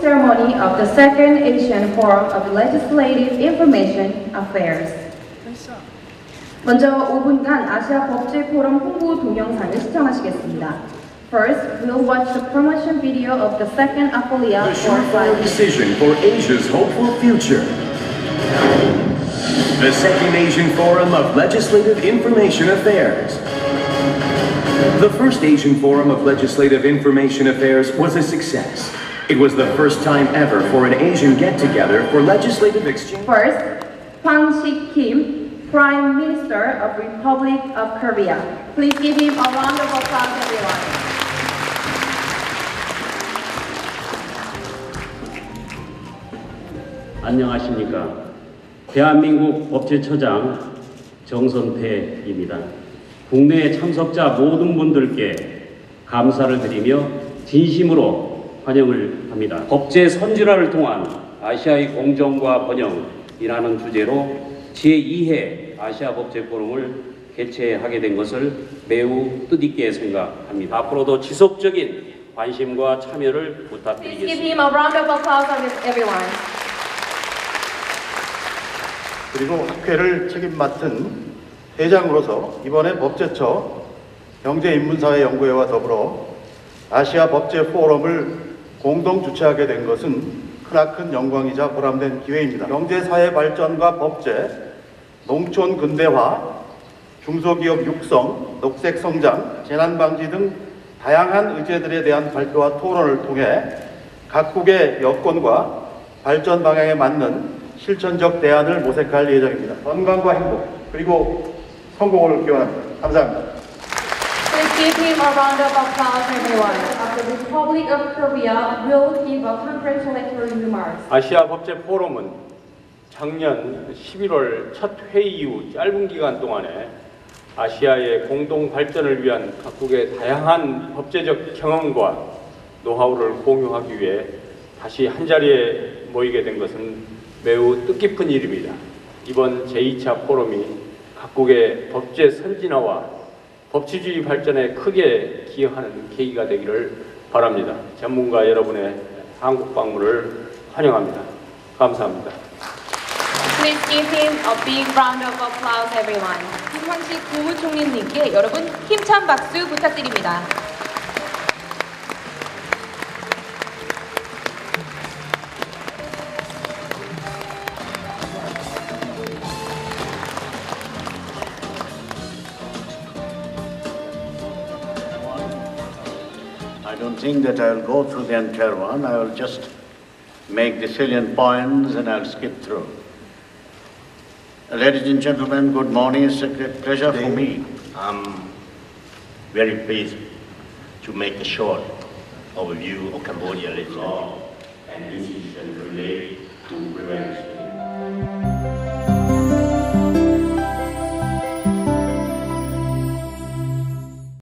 ceremony of the Second Asian Forum of Legislative Information Affairs. 먼저 5분간 아시아 법제 포럼 홍보 동영상을 시청하시겠습니다. First, we'll watch the promotion video of the second Apolia The Forum surefire decision for Asia's hopeful future. The Second Asian Forum of Legislative Information Affairs. The first Asian Forum of Legislative Information Affairs was a success. It was the first time ever for an Asian get-together for legislative exchange. First, Hwang Sik Kim, Prime Minister of Republic of Korea. Please give him a round of applause, everyone. 안녕하십니까. 대한민국 법제처장 정선태입니다. 국내 참석자 모든 분들께 감사를 드리며 진심으로 환영을 합니다. 법제 선진화를 통한 아시아의 공정과 번영이라는 주제로 제2회 아시아 법제 포럼을 개최하게 된 것을 매우 뜻있게 생각합니다. 앞으로도 지속적인 관심과 참여를 부탁드리겠습니다. 그리고 학회를 책임 맡은 회장으로서 이번에 법제처 경제인문사회 연구회와 더불어 아시아 법제 포럼을 공동 주최하게 된 것은 크나큰 영광이자 보람된 기회입니다. 경제사회 발전과 법제, 농촌 근대화, 중소기업 육성, 녹색 성장, 재난 방지 등 다양한 의제들에 대한 발표와 토론을 통해 각국의 여건과 발전 방향에 맞는 실천적 대안을 모색할 예정입니다. 건강과 행복 그리고 성공을 기원합니다. 감사합니다. Give him a round of applause, everyone. The Republic of Korea will give a congratulatory remarks. 아시아 법제 포럼은 작년 11월 첫 회의 이후 짧은 기간 동안에 아시아의 공동 발전을 위한 각국의 다양한 법제적 경험과 노하우를 공유하기 위해 다시 한 자리에 모이게 된 것은 매우 뜻깊은 일입니다. 이번 제2차 포럼이 각국의 법제 선진화와 법치주의 발전에 크게 기여하는 계기가 되기를 바랍니다. 전문가 여러분의 한국 방문을 환영합니다. 감사합니다. Please give him a big round of applause, everyone. 김황식 국무총리님께 여러분 힘찬 박수 부탁드립니다. I don't think that I'll go through the entire one. I will just make the salient points and I'll skip through. Ladies and gentlemen, good morning. It's a great pleasure for me. I'm very pleased to make a short overview of Cambodia legislation. and institutions relate to prevent